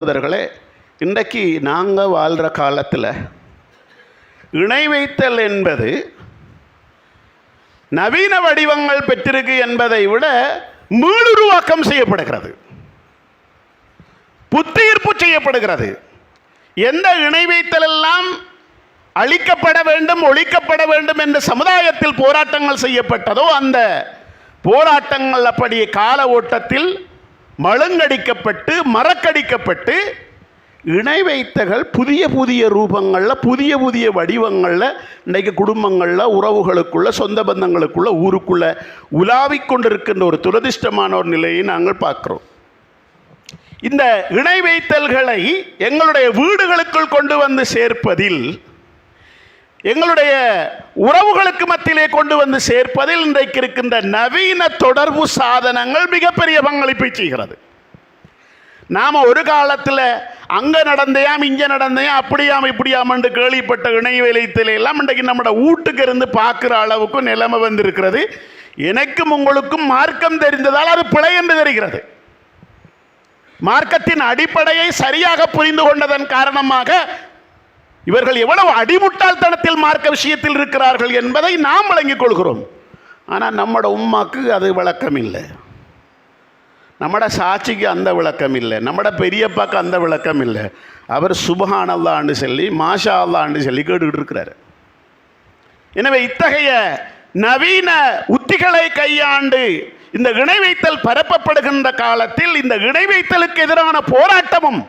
சகோதரர்களே இன்றைக்கு நாங்கள் வாழ்கிற காலத்தில் இணை வைத்தல் என்பது நவீன வடிவங்கள் பெற்றிருக்கு என்பதை விட மீளுருவாக்கம் செய்யப்படுகிறது. புத்துயிர்ப்பு செய்யப்படுகிறது. எந்த இணை வைத்தல் எல்லாம் அழிக்கப்பட வேண்டும் ஒழிக்கப்பட வேண்டும் என்று சமுதாயத்தில் போராட்டங்கள் செய்யப்பட்டதோ அந்த போராட்டங்கள் அப்படி கால ஓட்டத்தில் மழுங்கடிக்கப்பட்டு மறக்கடிக்கப்பட்டு இணை வைத்தகள் புதிய புதிய ரூபங்களில் புதிய புதிய வடிவங்களில் இன்றைக்கு குடும்பங்களில் உறவுகளுக்குள்ள சொந்த பந்தங்களுக்குள்ள ஊருக்குள்ள உலாவிக் கொண்டிருக்கின்ற ஒரு துரதிர்ஷ்டமான ஒரு நிலையை நாங்கள் பார்க்குறோம். இந்த இணை வைத்தல்களை எங்களுடைய வீடுகளுக்குள் கொண்டு வந்து சேர்ப்பதில் எங்களுடைய உறவுகளுக்கு மத்தியிலே கொண்டு வந்து சேர்ப்பதில் இன்றைக்கு இருக்கின்ற நவீன தொடர்பு சாதனங்கள் மிகப்பெரிய பங்களிப்பை செய்கிறது. நாம் ஒரு காலத்தில் அங்கே நடந்தையாம் இங்கே நடந்தையாம் அப்படியாம் இப்படியாம் என்று கேள்விப்பட்ட இணை எல்லாம் இன்றைக்கு நம்மளோட வீட்டுக்கு இருந்து பார்க்குற அளவுக்கு நிலைமை வந்திருக்கிறது. எனக்கும் உங்களுக்கும் மார்க்கம் தெரிந்ததால் அது பிழை என்று தெரிகிறது. மார்க்கத்தின் அடிப்படையை சரியாக புரிந்து கொண்டதன் காரணமாக இவர்கள் எவ்வளவு அடிமுட்டாள்தனத்தில் மார்க்க விஷயத்தில் இருக்கிறார்கள் என்பதை நாம் விளங்கிக் கொள்கிறோம். ஆனால் நம்மட உம்மாக்கு அது விளக்கம் இல்லை நம்மட சாட்சிக்கு அந்த விளக்கம் இல்லை நம்மட பெரியப்பாக்கு அந்த விளக்கம் இல்லை அவர் சுபஹானல்லான்னு சொல்லி மாஷா அல்லான்னு சொல்லி கேட்டுக்கிட்டு இருக்கிறாரு. எனவே இத்தகைய நவீன உத்திகளை கையாண்டு இந்த இணை வைத்தல் பரப்பப்படுகின்ற காலத்தில் இந்த இணை வைத்தலுக்கு எதிரான போராட்டமும்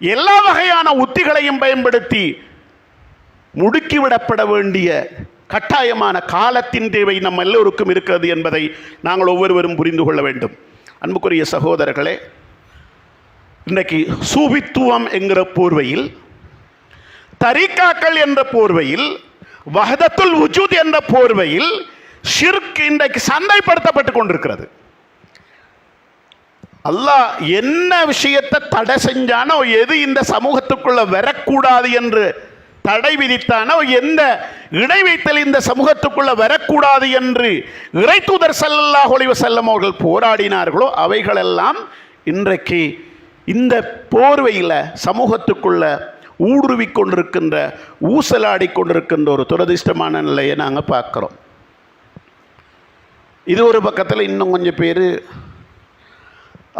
எல்லா வகையான உத்திகளையும் பயன்படுத்தி முடுக்கிவிடப்பட வேண்டிய கட்டாயமான காலத்தின் தேவை நம் எல்லோருக்கும் இருக்கிறது என்பதை நாங்கள் ஒவ்வொருவரும் புரிந்து கொள்ள வேண்டும். அன்புக்குரிய சகோதரர்களே இன்றைக்கு சூபித்துவம் என்கிற போர்வையில் தரிகாக்கள் என்ற போர்வையில் வஹதத்துல் உஜூத் என்ற போர்வையில் ஷிர்க் இன்றைக்கு சந்தைப்படுத்தப்பட்டு கொண்டிருக்கிறது. அல்லாஹ் என்ன விஷயத்தை தடை செஞ்சானோ எது இந்த சமூகத்துக்குள்ள வரக்கூடாது என்று தடை விதித்தானோ எந்த இணை வைத்தல் இந்த சமூகத்துக்குள்ள வரக்கூடாது என்று இறை தூதர் சல்லாஹ் ஒளிவு செல்லம் அவர்கள் போராடினார்களோ அவைகளெல்லாம் இன்றைக்கு இந்த போர்வையில் சமூகத்துக்குள்ள ஊடுருவி கொண்டிருக்கின்ற ஊசலாடி கொண்டிருக்கின்ற ஒரு துரதிர்ஷ்டமான நிலையை நாங்கள் பார்க்குறோம். இது ஒரு பக்கத்தில் இன்னும் கொஞ்சம் பேர்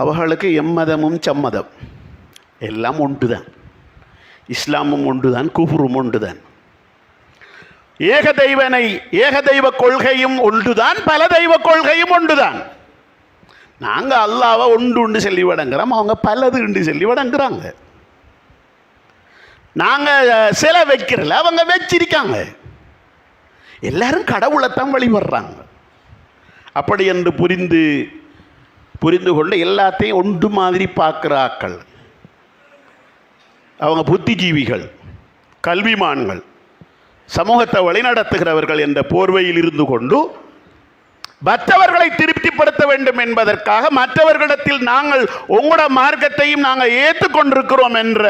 அவர்களுக்கு எம்மதமும் சம்மதம். எல்லாம் ஒன்றுதான். இஸ்லாமும் ஒன்றுதான் குஃபுரும் ஒன்றுதான். ஏக தெய்வனை ஏக தெய்வ கொள்கையும் ஒன்றுதான் பல தெய்வ கொள்கையும் ஒன்றுதான். நாங்கள் அல்லாவை ஒன்று உண்டு சொல்லி வணங்குறோம் அவங்க பலது உண்டு சொல்லி வணங்குறாங்க. நாங்கள் சிலை வைக்கிறல அவங்க வச்சிருக்காங்க. எல்லாரும் கடவுளைத்தான் வழிபடுறாங்க. அப்படி என்று புரிந்து புரிந்து கொண்டு எல்லாத்தையும் ஒன்று மாதிரி பார்க்குற ஆக்கள் அவங்க புத்திஜீவிகள் கல்விமான்கள் சமூகத்தை வழிநடத்துகிறவர்கள் என்ற போர்வையில் இருந்து கொண்டு மற்றவர்களை திருப்திப்படுத்த வேண்டும் என்பதற்காக மற்றவர்களிடத்தில் நாங்கள் உங்களோட மார்க்கத்தையும் நாங்கள் ஏற்றுக்கொண்டிருக்கிறோம் என்ற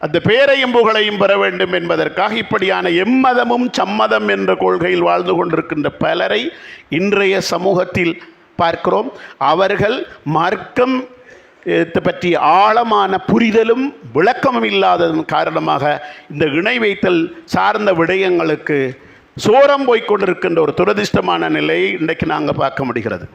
அந்த பேரையும் புகழையும் பெற வேண்டும் என்பதற்காக இப்படியான எம்மதமும் சம்மதம் என்ற கொள்கையில் வாழ்ந்து கொண்டிருக்கின்ற பலரை இன்றைய சமூகத்தில் பார்க்கிறோம். அவர்கள் மார்க்கம் பற்றி ஆழமான புரிதலும் விளக்கமும் இல்லாததன் காரணமாக இந்த இணை வைத்தல் சார்ந்த விடயங்களுக்கு சோரம் போய்க்கொண்டிருக்கின்ற ஒரு துரதிர்ஷ்டமான நிலையை இன்றைக்கு நாங்கள் பார்க்க முடிகிறது.